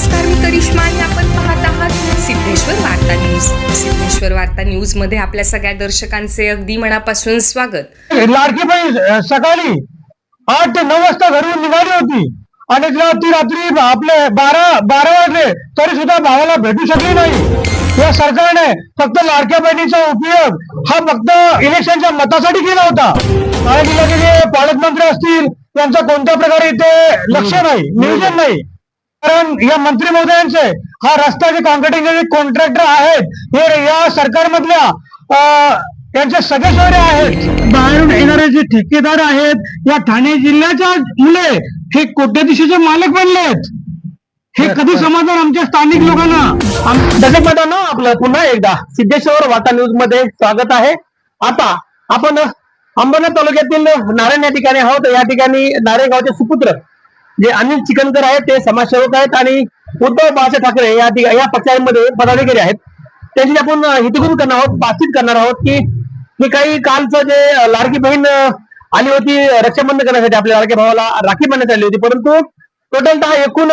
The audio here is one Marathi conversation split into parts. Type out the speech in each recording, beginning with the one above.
नमस्कार मी करिश्मा. आणि आपण पाहत आहात सिद्धेश्वर वार्ता न्यूज. सिद्धेश्वर वार्ता न्यूजमध्ये आपल्या सगळ्या दर्शकांचे अगदी मनापासून स्वागत. लाडकी बाई सकाळी आठ ते नऊ वाजता घरून निघाली होती. आणि तिला ती रात्री आपले बारा बारा वाजले तरी सुद्धा भावाला भेटू शकली नाही. या सरकारने फक्त लाडक्या बहिणीचा उपयोग हा फक्त इलेक्शनच्या मतासाठी केला होता. आणि जिल्ह्याचे जे पालकमंत्री असतील त्यांचा कोणत्या प्रकारे इथे लक्ष नाही नियोजन नाही. कारण या मंत्री महोदयांचे हा रस्त्याचे कॉन्ट्रॅक्टिंगचे जे कॉन्ट्रॅक्टर आहेत हे या सरकारमधल्या अ, त्यांचे सगळे सोयरे आहेत. बाहेरून येणारे जे ठेकेदार आहेत या ठाणे जिल्ह्याच्या मुले हे कोट्याधीशाचे मालक बनलेत. हे कधी समजणार आमच्या स्थानिक लोकांना? दर्शक मित्रांनो आपलं पुन्हा एकदा सिद्धेश्वर वार्ता न्यूजमध्ये स्वागत आहे. आता आपण अंबरनाथ तालुक्यातील नारायण या ठिकाणी आहोत. या ठिकाणी नारायण गावचे सुपुत्र जे अनिल चिकनकर आहेत ते समाजसेवक आहेत आणि उद्धव बाळासाहेब ठाकरे या या पक्षांमध्ये पदाधिकारी आहेत त्यांची आपण हितगुण करणार आहोत बातचीत करणार आहोत की हे काही कालचं जे लाडकी बहीण आली होती रक्षाबंधन करण्यासाठी आपल्या लाडक्या भावाला राखी बांधण्यात आली होती परंतु टोटलतः एकूण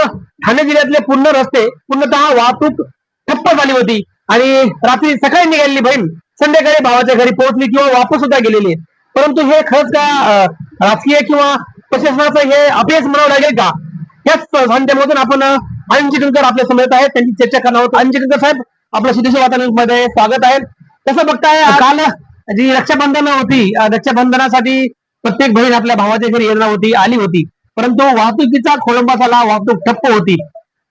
ठाणे जिल्ह्यातले पूर्ण रस्ते पूर्णतः वाहतूक ठप्प झाली होती आणि रात्री सकाळी निघालेली बहीण संध्याकाळी भावाच्या घरी पोहोचली किंवा वापस सुद्धा गेलेली आहे. परंतु हे खरंच का राजकीय किंवा प्रशासनाचं हे अपयश म्हणावं लागेल का? याच संध्यामधून आपण चिकनकर आपल्यासमोर आहेत. त्यांची चर्चा करणार आहोत. चिकनकर साहेब आपलं सिद्धेश्वर वातावरणमध्ये स्वागत आहे. कसं बघताय काल जी रक्षाबंधन होती रक्षाबंधनासाठी प्रत्येक बहीण आपल्या भावाच्या घरी येणार होती आली होती. परंतु वाहतुकीचा खोळंबा झाला वाहतूक ठप्प होती.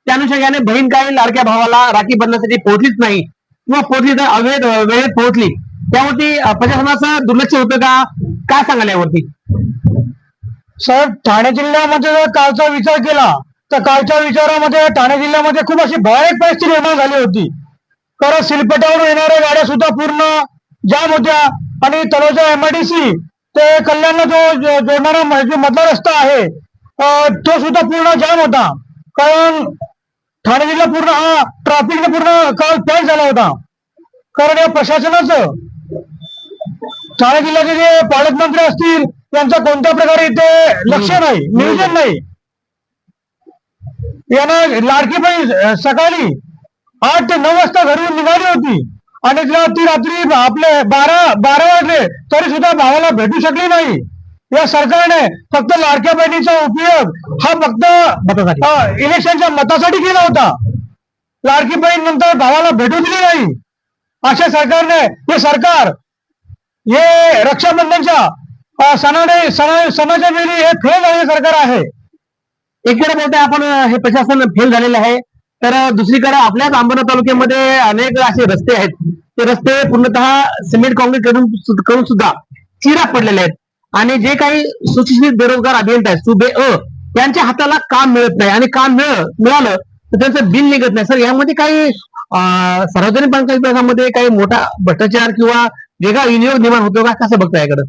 त्या अनुषंगाने बहीण काही लाडक्या भावाला राखी बांधण्यासाठी पोहोचलीच नाही किंवा पोहोचली तर अवैध वेळेत पोहोचली. त्यावरती प्रशासनाचं दुर्लक्ष होतं का? काय सांगाल यावरती? साहेब ठाणे जिल्ह्यामध्ये जर कालचा विचार केला तर कालच्या विचारामध्ये ठाणे जिल्ह्यामध्ये खूप अशी भयानक परिस्थिती निर्माण झाली होती. कारण सिलपेटावरून येणाऱ्या गाड्या सुद्धा पूर्ण जाम होत्या. आणि तलोजा एमआयडीसी ते कल्याणला जो जोडणारा जो मधला रस्ता आहे तो सुद्धा पूर्ण जाम होता. कारण ठाणे जिल्हा पूर्ण हा ट्रॅफिकने पूर्ण काल पॅक झाला होता. कारण या प्रशासनाचं ठाणे जिल्ह्याचे जे पालकमंत्री असतील त्यांचा कोणत्या प्रकारे इथे लक्ष नाही नियोजन नाही. यांना लाडकी अ, सकाळी आठ ते नऊ वाजता घरून निघाली होती. आणि तिला ती रात्री आपले बारा बारा वाजले तरी सुद्धा भावाला भेटू शकली नाही. या सरकारने फक्त लाडक्या बहिणीचा उपयोग हा फक्त इलेक्शनच्या मतासाठी केला होता. लाडकी बहीण नंतर भावाला भेटू दिली नाही. अशा सरकारने हे सरकार हे रक्षाबंधनच्या सणाने सणा सणाच्या वेळी हे फेल झालेलं सरकार आहे. एकीकडे बोलते आपण हे प्रशासन फेल झालेलं आहे. तर दुसरीकडे आपल्याच अंबरनाथ तालुक्यामध्ये अनेक असे रस्ते आहेत. ते रस्ते पूर्णतः सिमेंट कॉन्क्रीट करून करून सुद्धा चिरा पडलेले आहेत. आणि जे काही सुशिक्षित बेरोजगार अभियंता आहेत सुबे अ यांच्या हाताला काम मिळत नाही. आणि काम मिळ मिळालं तर त्यांचं बिल निघत नाही. सर यामध्ये काही सार्वजनिक बांधकाम विभागामध्ये काही मोठा भ्रष्टाचार किंवा वेगळा विनियोग निर्माण होतो का? कसं बघता याकडे?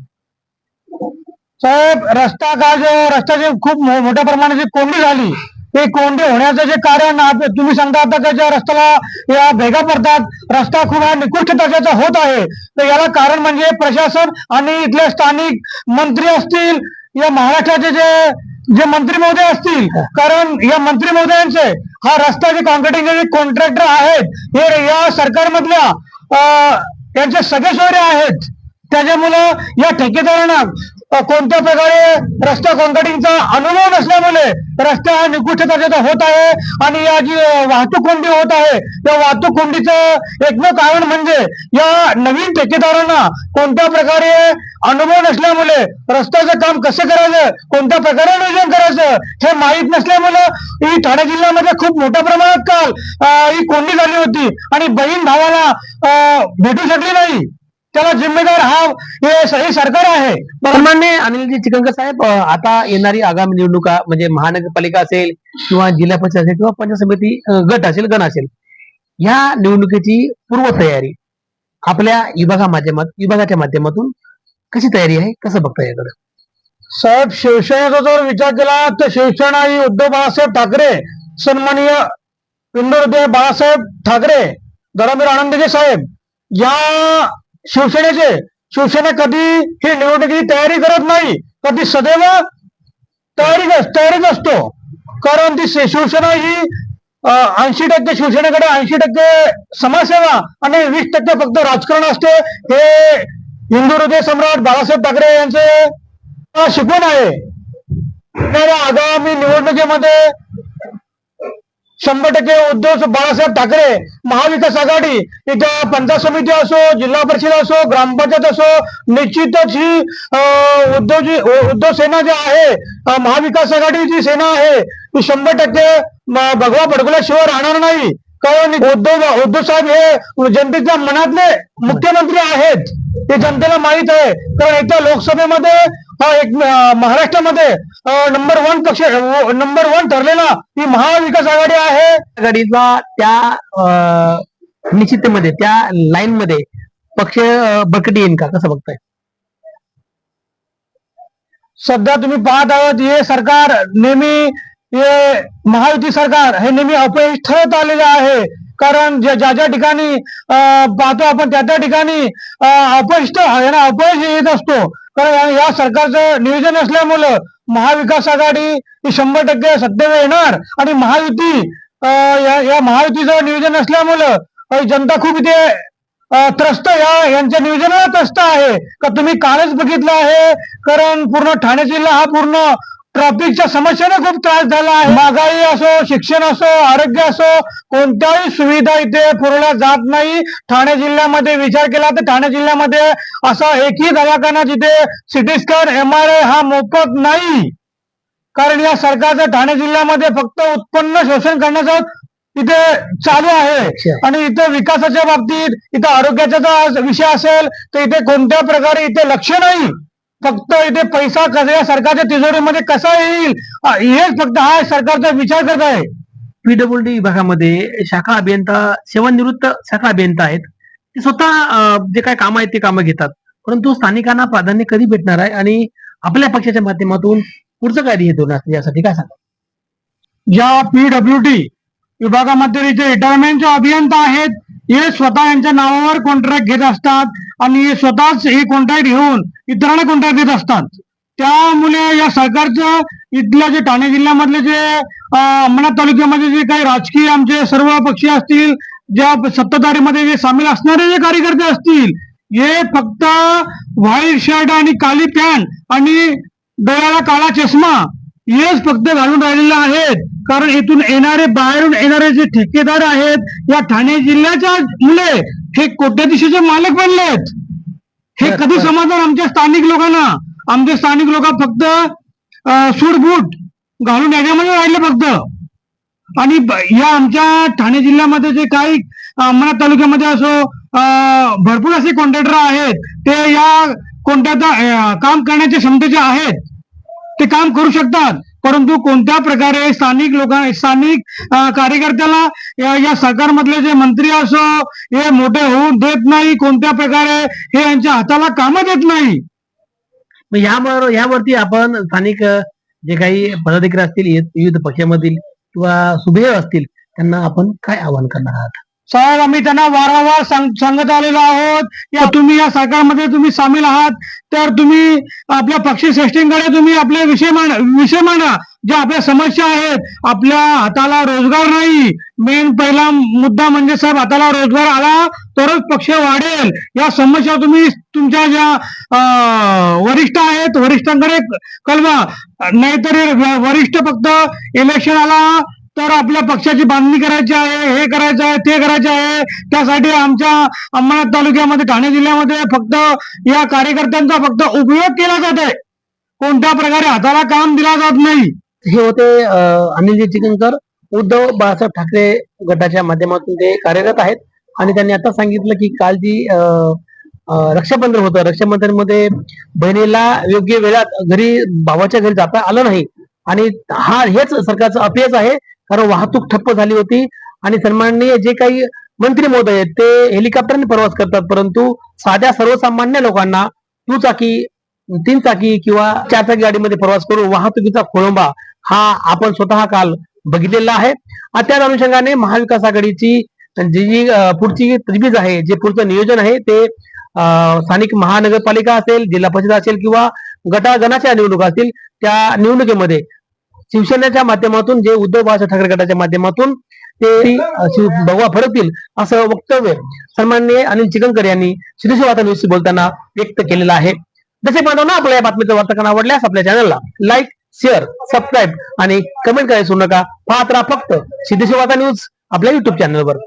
साहेब रस्ता का जो रस्त्याचे खूप मोठ्या प्रमाणाची कोंडी झाली ते कोंडी होण्याचं जे कारण तुम्ही सांगता आता का ज्या रस्त्याला या भेगा पडतात रस्ता खूप हा निकृष्ट दर्जाचा होत आहे. तर याला कारण म्हणजे प्रशासन आणि इथले स्थानिक मंत्री असतील या महाराष्ट्राचे जे जे मंत्री महोदय असतील कारण या मंत्री महोदयांचे हा जे कॉन्ट्रॅक्टिंगचे जे कॉन्ट्रॅक्टर आहेत हे या सरकारमधल्या अं, त्यांचे सगळे सोयरे आहेत. त्याच्यामुळं या ठेकेदारांना कोणत्या प्रकारे रस्ता कॉन्क्रिटिंगचा अनुभव नसल्यामुळे रस्ता हा निकृष्ट दर्जाचा होत आहे आणि या जी वाहतूक कोंडी होत आहे त्या वाहतूक कोंडीचं एकमेव कारण म्हणजे या नवीन ठेकेदारांना कोणत्या प्रकारे अनुभव नसल्यामुळे रस्त्याचं काम कसं करायचं कोणत्या प्रकारे नियोजन करायचं हे माहीत नसल्यामुळे ही ठाणे जिल्ह्यामध्ये खूप मोठ्या प्रमाणात काल ही कोंडी झाली होती आणि बहीण भावाला भेटू शकली नाही. त्याला जिम्मेदार हा हे सरकार आहे. सन्मान्य अनिलजी चिकनकर साहेब आता येणारी आगामी निवडणुका म्हणजे महानगरपालिका असेल किंवा जिल्हा परिषद असेल किंवा पंचायत समिती गट असेल गण असेल ह्या निवडणुकीची पूर्वतयारी आपल्या विभागा माध्यमात विभागाच्या माध्यमातून कशी तयारी आहे? कसं बघता याकडे? साहेब शिवसेनेचा जर विचार केला तर शिवसेना ही उद्धव बाळासाहेब ठाकरे सन्माननीय पिंडोरदेव बाळासाहेब ठाकरे धरमवीर आनंदजी साहेब या शिवसेनेचे. शिवसेना कधी ही निवडणुकीची तयारी करत नाही कधी सदैव तयारी तयारीच असतो. कारण ती शिवसेना ही ऐंशी टक्के शिवसेनेकडे ऐंशी टक्के समाजसेवा आणि वीस टक्के फक्त राजकारण असते. हे हिंदू हृदय सम्राट बाळासाहेब ठाकरे यांचे शिकवण आहे. आगामी निवडणुकीमध्ये शंभर टक्के उद्धव बाळासाहेब ठाकरे महाविकास आघाडी. इथं पंचायत समिती असो जिल्हा परिषद असो ग्रामपंचायत असो निश्चितच ही अं, उद्धवजी उद्धव सेना जी आहे महाविकास आघाडी जी सेना आहे ती शंभर टक्के भगवा भडकल्याशिवाय राहणार नाही. कारण उद्धव उद्धव साहेब हे जनतेच्या मनातले मुख्यमंत्री आहेत. ते जनतेला माहीत आहे. कारण इथं लोकसभेमध्ये हा एक महाराष्ट्रामध्ये नंबर वन पक्ष नंबर वन ठरलेला ही महाविकास आघाडी आहे. आघाडीचा त्या अं, निश्चिततेमध्ये त्या लाईन मध्ये पक्ष अं, बळकटी येईल का? कसं बघताय? सध्या तुम्ही पाहत आहात हे सरकार नेहमी हे महायुती सरकार हे नेहमी अपयश ठरत आलेलं आहे. कारण ज्या ज्या ज्या ठिकाणी पाहतो आपण त्या त्या ठिकाणी अपयश अपयश येत असतो. कारण या- सरकारचं नियोजन असल्यामुळं महाविकास आघाडी ही शंभर टक्के सत्तेवर येणार आणि महायुती या या महायुतीचं नियोजन असल्यामुळं जनता खूप इथे त्रस्त या यांच्या नियोजनाला त्रस्त आहे. का तुम्ही कालच बघितलं आहे? कारण पूर्ण ठाणे जिल्हा हा पूर्ण ट्रॅफिकच्या समस्याने खूप त्रास झाला आहे. महागाई असो शिक्षण असो आरोग्य असो कोणत्याही सुविधा इथे पुरवल्या जात नाही. ठाणे जिल्ह्यामध्ये विचार केला तर ठाणे जिल्ह्यामध्ये असा एकही दवाखाना जिथे CT scan M R I हा मोफत नाही. कारण या सरकारचं ठाणे जिल्ह्यामध्ये फक्त उत्पन्न शोषण करण्याचा इथे चालू आहे. आणि इथे विकासाच्या बाबतीत इथे आरोग्याचा जर विषय असेल तर इथे कोणत्या प्रकारे इथे लक्ष नाही. फक्त इथे पैसा कसा या सरकारच्या तिजोरीमध्ये कसा येईल? हेच फक्त हा सरकारचा विचार करत आहे. पीडब्ल्यूडी विभागामध्ये शाखा अभियंता सेवानिवृत्त शाखा अभियंता आहेत. ते स्वतः जे काय काम आहेत ते कामं घेतात. परंतु स्थानिकांना प्राधान्य कधी भेटणार आहे आणि आपल्या पक्षाच्या माध्यमातून पुढचं काय ध्येय धोरण यासाठी काय सांगा ज्या पीडब्ल्यू डी विभागामध्ये जे रिटायरमेंटचे अभियंता आहेत हे स्वतः यांच्या नावावर कॉन्ट्रॅक्ट घेत असतात आणि हे स्वतःच हे कॉन्ट्रॅक्ट घेऊन इतरांना कॉन्ट्रॅक्ट देत असतात. त्यामुळे या सरकारचं इथल्या जे ठाणे जिल्ह्यामधले जे अं, तालुक्यामध्ये जे काही राजकीय आमचे सर्व पक्षी असतील ज्या सत्ताधारीमध्ये जे सामील असणारे जे कार्यकर्ते असतील हे फक्त व्हाईट शर्ट आणि काली पॅन्ट आणि डोळ्याला काळा चष्मा हेच फक्त घालून राहिलेले आहेत. कारण इथून येणारे बाहेरून येणारे जे ठेकेदार आहेत या ठाणे जिल्ह्याच्या मुले हे कोट्याधीशाचे मालक बनलेत. हे कधी. समजणार आमच्या स्थानिक लोकांना? आमचे स्थानिक लोक फक्त सूट घालून याच्यामध्ये राहिले फक्त. आणि या आमच्या ठाणे जिल्ह्यामध्ये जे काही अंमनाथ तालुक्यामध्ये असो भरपूर असे कॉन्ट्रॅक्टर आहेत. ते या कोणत्या काम करण्याच्या क्षमतेचे आहेत. ते काम करू शकतात. परंतु कोणत्या प्रकारे स्थानिक लोकां स्थानिक कार्यकर्त्याला या, या सरकारमधले जे मंत्री असो हे मोठे होऊन देत नाही कोणत्या प्रकारे हे यांच्या हाताला कामं देत नाही? मग यावर यावरती आपण स्थानिक जे काही पदाधिकारी असतील विविध पक्षामधील किंवा सुभेय असतील त्यांना आपण काय आवाहन करणार आहात? साहेब आम्ही त्यांना वारंवार सांग- सांगत आलेलो आहोत. की तुम्ही या सरकारमध्ये तुम्ही सामील आहात. तर तुम्ही आपल्या पक्षी श्रेष्ठींकडे तुम्ही आपले विषय मांडा विषय मांडा. ज्या आपल्या समस्या आहेत आपल्या हाताला रोजगार नाही. मेन पहिला मुद्दा म्हणजे साहेब हाताला रोजगार आला तरच पक्ष वाढेल. या समस्या तुम्ही तुमच्या ज्या वरिष्ठ आहेत वरिष्ठांकडे कळवा. नाहीतर वरिष्ठ फक्त इलेक्शन आला तर आपल्या पक्षाची बांधणी करायची आहे हे करायचं आहे ते करायचं आहे. त्यासाठी आमच्या अंबरनाथ तालुक्यामध्ये ठाणे जिल्ह्यामध्ये फक्त या कार्यकर्त्यांचा फक्त उपयोग केला जात आहे. कोणत्या प्रकारे हाताला काम दिला जात नाही. हे होते अनिलजी चिकनकर उद्धव बाळासाहेब ठाकरे गटाच्या माध्यमातून ते कार्यरत आहेत. आणि त्यांनी आता सांगितलं की काल जी रक्षाबंधन होतं रक्षाबंधनमध्ये बहिणीला योग्य वेळात घरी भावाच्या घरी जाता आलं नाही. आणि हा हेच सरकारचं अपयश आहे. कारण वाहतूक ठप्प झाली होती. आणि सन्माननीय जे काही मंत्री महोदय आहेत ते हेलिकॉप्टरने प्रवास करतात. परंतु साध्या सर्वसामान्य लोकांना दुचाकी तीन चाकी किंवा चार चाकी गाडीमध्ये प्रवास करून वाहतुकीचा खोळंबा हा आपण स्वतः काल बघितलेला आहे. त्याच अनुषंगाने महाविकास आघाडीची जी जी पुढची तजवीज आहे जे पुढचं नियोजन आहे ते स्थानिक महानगरपालिका असेल जिल्हा परिषद असेल किंवा गटागणाच्या निवडणुका असतील त्या निवडणुकीमध्ये शिवसेनेच्या माध्यमातून जे उद्धव बाळासाहेब ठाकरे गटाच्या माध्यमातून ते भगवा फडकतील असं वक्तव्य सन्माननीय अनिल चिकनकर यांनी सिद्धेश्वर वार्ता बोलताना व्यक्त केलेलं आहे. जसे ना आपल्या या बातमीचं वार्ताकरण आवडल्यास आपल्या चॅनलला लाईक शेअर सबस्क्राईब आणि कमेंट करायला सोडू नका. पाहत राहा फक्त सिद्धेश्वर वार्ता न्यूज आपल्या युट्यूब चॅनलवर